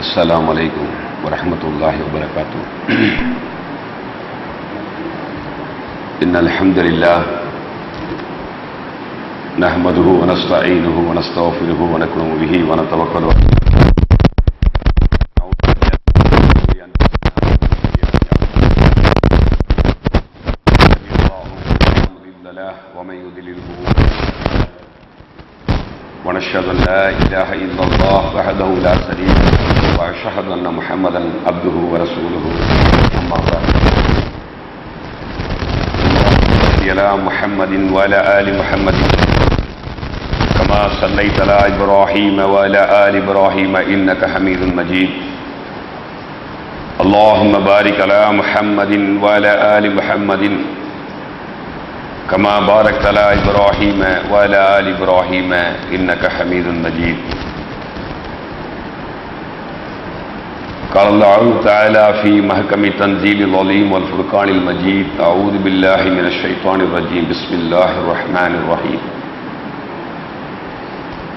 السلام عليكم ورحمة الله وبركاته. إن الحمد لله نحمده ونستعينه ونستغفره ونكرم به ونتوكل عليه. ونشهد أن لا إله إلا الله وحده لا شريك له. وأشهد أن محمدا عبده ورسوله. أما بعد. على محمد وعلى آل محمد. كما صليت على إبراهيم وعلى آل إبراهيم إنك حميد مجيد. اللهم بارك على محمد وعلى آل محمد. كما باركت على إبراهيم وعلى آل إبراهيم إنك حميد مجيد. قال الله تعالى في محكم تنزيل العليم والفرقان المجيد اعوذ بالله من الشيطان الرجيم بسم الله الرحمن الرحيم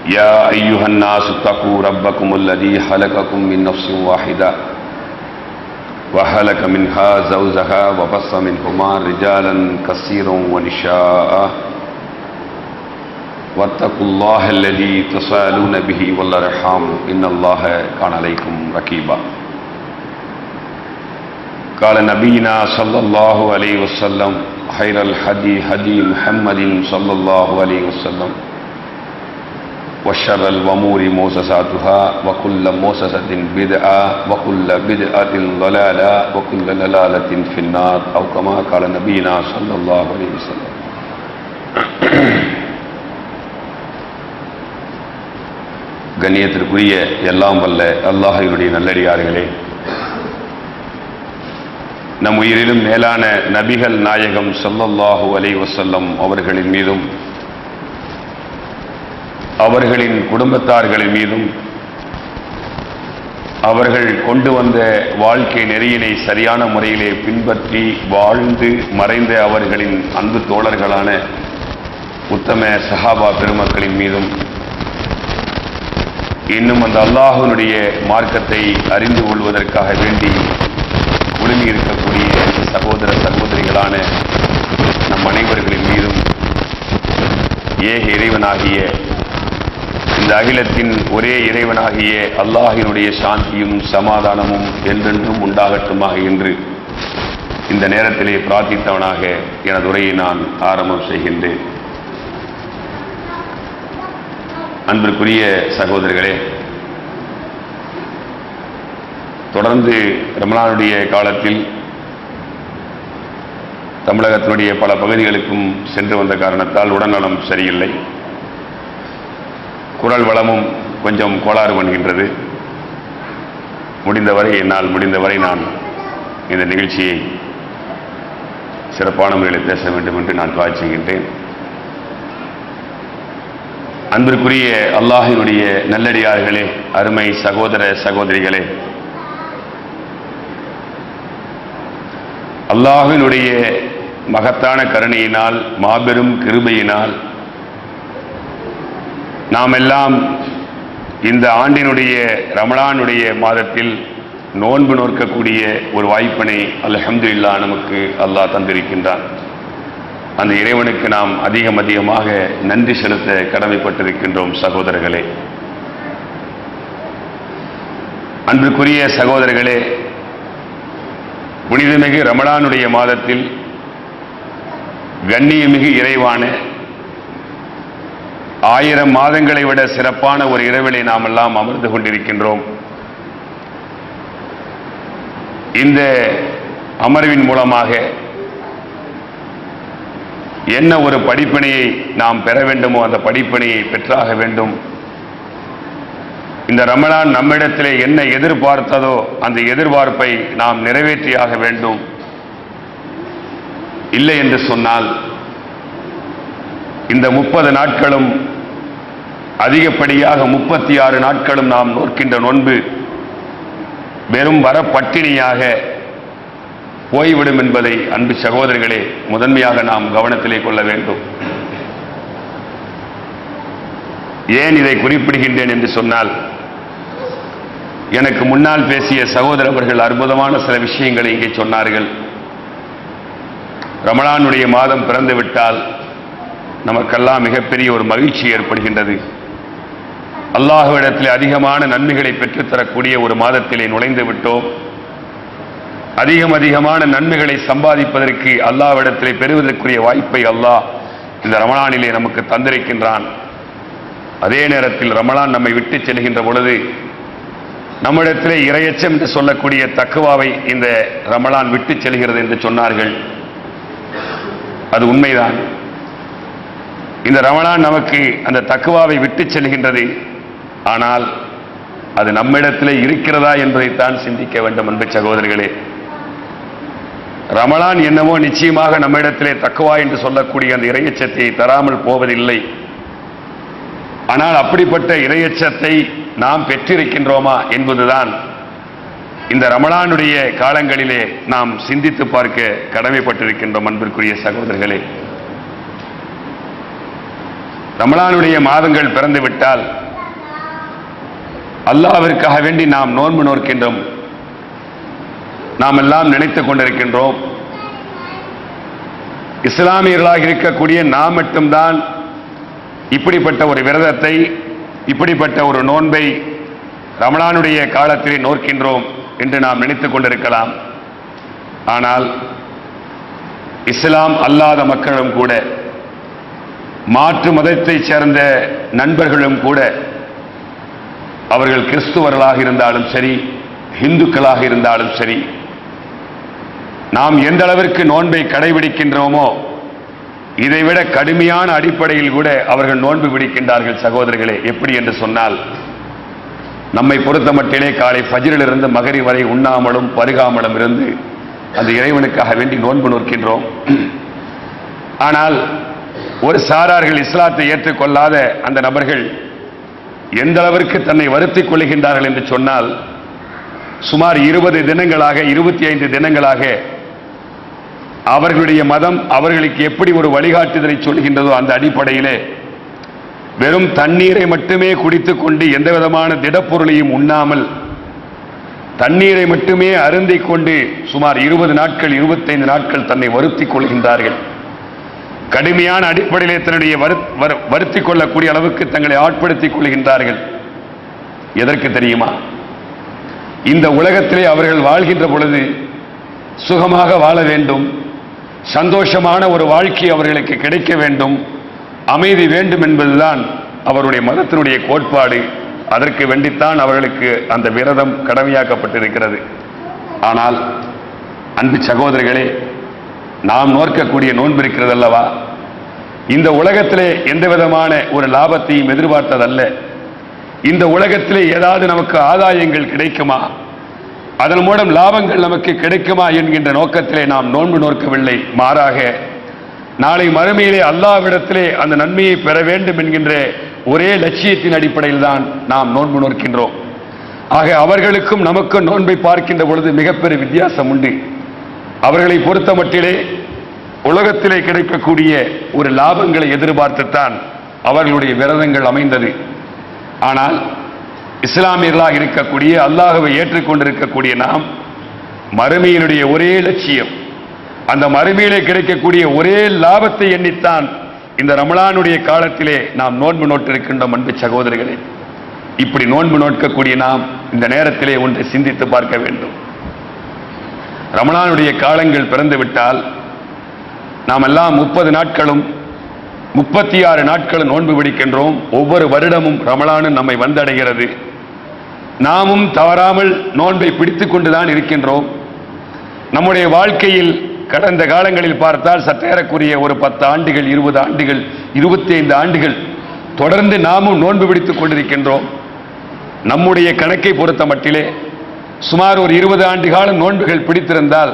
يا ايها الناس اتقوا ربكم الذي خلقكم من نفس واحده وخلق منها زوجها وبص منهما رجالا كثيرا ونساء۔ واتقوا الله الذي تسالون به والارحام، ان الله كان عليكم رقيبا قال نبينا صلى الله عليه وسلم خير الهدي هدي محمد صلى الله عليه وسلم وشر الأمور موسساتها وكل موسسة بدعة وكل بدعة ضلالة وكل ضلالة في النار أو كما قال نبينا صلى الله عليه وسلم கண்ணியத்திற்குரிய எல்லாம் வல்ல அல்லாஹினுடைய நல்லடியார்களே நம் உயிரிலும் மேலான நபிகள் நாயகம் சொல்லல்லாஹு அலை வசல்லம் அவர்களின் மீதும் அவர்களின் குடும்பத்தார்களின் மீதும் அவர்கள் கொண்டு வந்த வாழ்க்கை நெறியினை சரியான முறையிலே பின்பற்றி வாழ்ந்து மறைந்த அவர்களின் அன்பு தோழர்களான உத்தம சஹாபா பெருமக்களின் மீதும் இன்னும் அந்த அல்லாஹனுடைய மார்க்கத்தை அறிந்து கொள்வதற்காக வேண்டி ஒழுங்கி இருக்கக்கூடிய சகோதர சகோதரிகளான நம் அனைவர்களின் மீதும் ஏக இறைவனாகிய இந்த அகிலத்தின் ஒரே இறைவனாகிய அல்லாஹினுடைய சாந்தியும் சமாதானமும் என்றென்றும் உண்டாகட்டுமாக என்று இந்த நேரத்திலே பிரார்த்தித்தவனாக எனது உரையை நான் ஆரம்பம் செய்கின்றேன். அன்பிற்குரிய சகோதரிகளே தொடர்ந்து ரமலானுடைய காலத்தில் தமிழகத்தினுடைய பல பகுதிகளுக்கும் சென்று வந்த காரணத்தால் உடல்நலம் சரியில்லை. குரல் வளமும் கொஞ்சம் கோளாறு பண்ணுகின்றது முடிந்தவரை என்னால் முடிந்தவரை நான் இந்த நிகழ்ச்சியை சிறப்பான முறையில் பேச வேண்டும் என்று நான் காய்ச்சுகின்றேன் அன்பிற்குரிய அல்லாஹினுடைய நல்லடியார்களே அருமை சகோதர சகோதரிகளே அல்லாஹினுடைய மகத்தான கருணையினால் மாபெரும் கிருபையினால் நாம் எல்லாம் இந்த ஆண்டினுடைய ரமலானுடைய மாதத்தில் நோன்பு நோக்கக்கூடிய ஒரு வாய்ப்பினை அல்ஹம்துல்லா நமக்கு அல்லாஹ் தந்திருக்கின்றான். அந்த இறைவனுக்கு நாம் அதிகம் அதிகமாக நன்றி செலுத்த கடமைப்பட்டிருக்கின்றோம் சகோதரர்களே. அன்புக்குரிய சகோதரர்களே புனிதமிகு ரமலானுடைய மாதத்தில் கண்ணியமிகு இறைவான ஆயிரம் மாதங்களை விட சிறப்பான ஒரு இரவிலை நாம் எல்லாம் அமர்ந்து கொண்டிருக்கின்றோம். இந்த அமர்வின் மூலமாக என்ன ஒரு படிப்பினையை நாம் பெற வேண்டுமோ அந்த படிப்பினையை பெற்றாக வேண்டும். இந்த ரமணான் நம்மிடத்திலே என்ன எதிர்பார்த்ததோ அந்த எதிர்பார்ப்பை நாம் நிறைவேற்றியாக வேண்டும். இல்லை என்று சொன்னால் இந்த முப்பது நாட்களும் அதிகப்படியாக முப்பத்தி ஆறு நாட்களும் நாம் நோக்கின்ற நோன்பு வெறும் வர பட்டினியாக போய்விடும் என்பதை அன்பு சகோதரர்களே முதன்மையாக நாம் கவனத்திலே கொள்ள வேண்டும். ஏன் இதை குறிப்பிடுகின்றேன் என்று சொன்னால் எனக்கு முன்னால் பேசிய சகோதரவர்கள் அற்புதமான சில விஷயங்களை இங்கே சொன்னார்கள். ரமணானுடைய மாதம் பிறந்து விட்டால் நமக்கெல்லாம் மிகப்பெரிய ஒரு மகிழ்ச்சி ஏற்படுகின்றது. அல்லாஹுவிடத்தில் அதிகமான நன்மைகளை பெற்றுத்தரக்கூடிய ஒரு மாதத்திலே நுழைந்து விட்டோம். அதிகம் அதிகமான நன்மைகளை சம்பாதிப்பதற்கு அல்லாவிடத்திலே பெறுவதற்குரிய வாய்ப்பை அல்லாஹ் இந்த ரமணானிலே நமக்கு தந்திருக்கின்றான். அதே நேரத்தில் ரமணான் நம்மை விட்டு செல்கின்ற பொழுது நம்மிடத்திலே இரையச்சம் என்று சொல்லக்கூடிய தக்குவாவை இந்த ரமலான் விட்டு செல்கிறது என்று சொன்னார்கள். அது உண்மைதான். இந்த ரமலான் நமக்கு அந்த தக்குவாவை விட்டு செல்கின்றது. ஆனால் அது நம்மிடத்திலே இருக்கிறதா என்பதைத்தான் சிந்திக்க வேண்டும் அன்பு சகோதரர்களே. ரமலான் என்னவோ நிச்சயமாக நம்மிடத்திலே தக்குவா என்று சொல்லக்கூடிய அந்த இரையச்சத்தை தராமல் போவதில்லை. ஆனால் அப்படிப்பட்ட இரையச்சத்தை நாம் பெற்றிருக்கின்றோமா என்பதுதான் இந்த ரமணானுடைய காலங்களிலே நாம் சிந்தித்து பார்க்க கடமைப்பட்டிருக்கின்றோம் அன்பிற்குரிய சகோதரர்களே. ரமலானுடைய மாதங்கள் பிறந்துவிட்டால் அல்லாவிற்காக வேண்டி நாம் நோன்பு நோக்கின்றோம் நாம் எல்லாம் நினைத்துக் கொண்டிருக்கின்றோம். இஸ்லாமியர்களாக இருக்கக்கூடிய நாம் மட்டும்தான் இப்படிப்பட்ட ஒரு விரதத்தை இப்படிப்பட்ட ஒரு நோன்பை ரமணானுடைய காலத்திலே நோக்கின்றோம் என்று நாம் நினைத்துக் கொண்டிருக்கலாம். ஆனால் இஸ்லாம் அல்லாத மக்களும் கூட மாற்று மதத்தைச் சேர்ந்த நண்பர்களும் கூட அவர்கள் கிறிஸ்துவர்களாக இருந்தாலும் சரி இந்துக்களாக இருந்தாலும் சரி நாம் எந்த அளவிற்கு நோன்பை கடைபிடிக்கின்றோமோ இதைவிட கடுமையான அடிப்படையில் கூட அவர்கள் நோன்பு பிடிக்கின்றார்கள் சகோதரர்களே. எப்படி என்று சொன்னால் நம்மை பொறுத்த மட்டிலே காலை ஃபஜ்ரிலிருந்து மகரி வரை உண்ணாமலும் பருகாமலும் இருந்து அந்த இறைவனுக்காக வேண்டி நோன்பு நோக்கின்றோம். ஆனால் ஒரு சாரார்கள் இஸ்லாத்தை ஏற்றுக்கொள்ளாத அந்த நபர்கள் எந்த அளவிற்கு தன்னை வருத்திக் கொள்கின்றார்கள் என்று சொன்னால் சுமார் இருபது தினங்களாக இருபத்தி ஐந்து தினங்களாக அவர்களுடைய மதம் அவர்களுக்கு எப்படி ஒரு வழிகாட்டுதலை சொல்கின்றதோ அந்த அடிப்படையிலே வெறும் தண்ணீரை மட்டுமே குடித்துக் கொண்டு எந்த விதமான திடப்பொருளையும் உண்ணாமல் தண்ணீரை மட்டுமே அருந்திக் கொண்டு சுமார் இருபது நாட்கள் இருபத்தைந்து நாட்கள் தன்னை வருத்திக் கொள்கின்றார்கள். கடுமையான அடிப்படையிலே தன்னுடைய வருத்தி வரு- கொள்ளக்கூடிய அளவுக்கு தங்களை ஆட்படுத்திக் கொள்கின்றார்கள். எதற்கு தெரியுமா? இந்த உலகத்திலே அவர்கள் வாழ்கின்ற பொழுது சுகமாக வாழ வேண்டும். சந்தோஷமான ஒரு வாழ்க்கை அவர்களுக்கு கிடைக்க வேண்டும். அமைதி வேண்டும் என்பதுதான் அவருடைய மதத்தினுடைய கோட்பாடு. அதற்கு வேண்டித்தான் அவர்களுக்கு அந்த விரதம் கடமையாக்கப்பட்டிருக்கிறது. ஆனால் அன்பு சகோதரர்களே நாம் நோக்கக்கூடிய நோன்பு இருக்கிறது அல்லவா இந்த உலகத்திலே எந்த விதமான ஒரு லாபத்தையும் எதிர்பார்த்ததல்ல. இந்த உலகத்திலே ஏதாவது நமக்கு ஆதாயங்கள் கிடைக்குமா? அதன் மூலம் லாபங்கள் நமக்கு கிடைக்குமா என்கின்ற நோக்கத்திலே நாம் நோன்பு நோக்கவில்லை மாறாக நாளை மறுமையிலே அல்லாவிடத்திலே அந்த நன்மையை பெற வேண்டும் என்கின்ற ஒரே லட்சியத்தின் அடிப்படையில் தான் நாம் நோன்பு நோக்கின்றோம் ஆக அவர்களுக்கும் நமக்கும் நோன்பை பார்க்கின்ற பொழுது மிகப்பெரிய வித்தியாசம் உண்டு. அவர்களை பொறுத்த மட்டிலே உலகத்திலே கிடைக்கக்கூடிய ஒரு லாபங்களை எதிர்பார்த்துத்தான் அவர்களுடைய விரதங்கள் அமைந்தது. ஆனால் இஸ்லாமியர்களாக இருக்கக்கூடிய அல்லாஹவை ஏற்றுக்கொண்டிருக்கக்கூடிய நாம் மறுமையினுடைய ஒரே லட்சியம். அந்த மறுமையிலே கிடைக்கக்கூடிய ஒரே லாபத்தை எண்ணித்தான் இந்த ரமலானுடைய காலத்திலே நாம் நோன்பு நோட்டிருக்கின்றோம் அன்பு சகோதரர்களே இப்படி நோன்பு நோட்கக்கூடிய நாம் இந்த நேரத்திலே ஒன்றை சிந்தித்து பார்க்க வேண்டும். ரமலானுடைய காலங்கள் பிறந்துவிட்டால் நாம் எல்லாம் முப்பது நாட்களும் முப்பத்தி ஆறு நாட்களும் நோன்பு பிடிக்கின்றோம் ஒவ்வொரு வருடமும் ரமலானு நம்மை வந்தடைகிறது. நாமும் தவறாமல் நோன்பை பிடித்து கொண்டுதான் இருக்கின்றோம். நம்முடைய வாழ்க்கையில் கடந்த காலங்களில் பார்த்தால் சற்றேறக்குரிய ஒரு பத்து ஆண்டுகள் இருபது ஆண்டுகள் இருபத்தி ஐந்து ஆண்டுகள் தொடர்ந்து நாமும் நோன்பு பிடித்துக் கொண்டிருக்கின்றோம். நம்முடைய கணக்கை பொறுத்த மட்டிலே சுமார் ஒரு இருபது ஆண்டு காலம் நோன்புகள் பிடித்திருந்தால்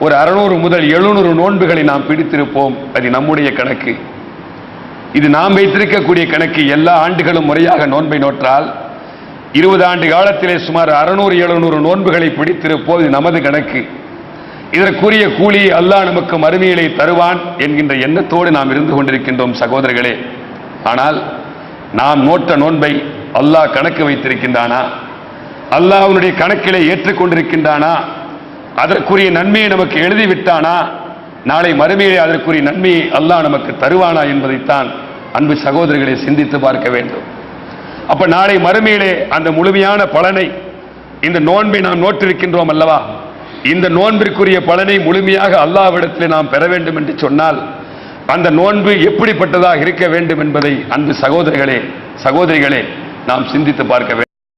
ஒரு அறுநூறு முதல் எழுநூறு நோன்புகளை நாம் பிடித்திருப்போம். அது நம்முடைய கணக்கு. இது நாம் வைத்திருக்கக்கூடிய கணக்கு. எல்லா ஆண்டுகளும் முறையாக நோன்பை நோற்றால் இருபது ஆண்டு காலத்திலே சுமார் அறுநூறு எழுநூறு நோன்புகளை பிடித்திருப்போது நமது கணக்கு. இதற்குரிய கூலி அல்லாஹ் நமக்கு மறுமையிலே தருவான் என்கின்ற எண்ணத்தோடு நாம் இருந்து கொண்டிருக்கின்றோம் சகோதரர்களே. ஆனால் நாம் நோட்ட நோன்பை அல்லாஹ் கணக்கு வைத்திருக்கின்றானா? அல்லாஹ் அவனுடைய கணக்கிலே ஏற்றுக்கொண்டிருக்கின்றானா? அதற்குரிய நன்மையை நமக்கு எழுதிவிட்டானா? நாளை மறுமையிலே அதற்குரிய நன்மையை அல்லாஹ் நமக்கு தருவானா என்பதைத்தான் அன்பு சகோதரர்களை சிந்தித்து பார்க்க வேண்டும். அப்ப நாளை மறுமையிலே அந்த முழுமையான பலனை இந்த நோன்பை நாம் நோட்டிருக்கின்றோம் அல்லவா? இந்த நோன்பிற்குரிய பலனை முழுமையாக அல்லாவிடத்தில் நாம் பெற வேண்டும் என்று சொன்னால் அந்த நோன்பு எப்படிப்பட்டதாக இருக்க வேண்டும் என்பதை அன்பு சகோதரர்களே சகோதரிகளே நாம் சிந்தித்து பார்க்க வேண்டும்.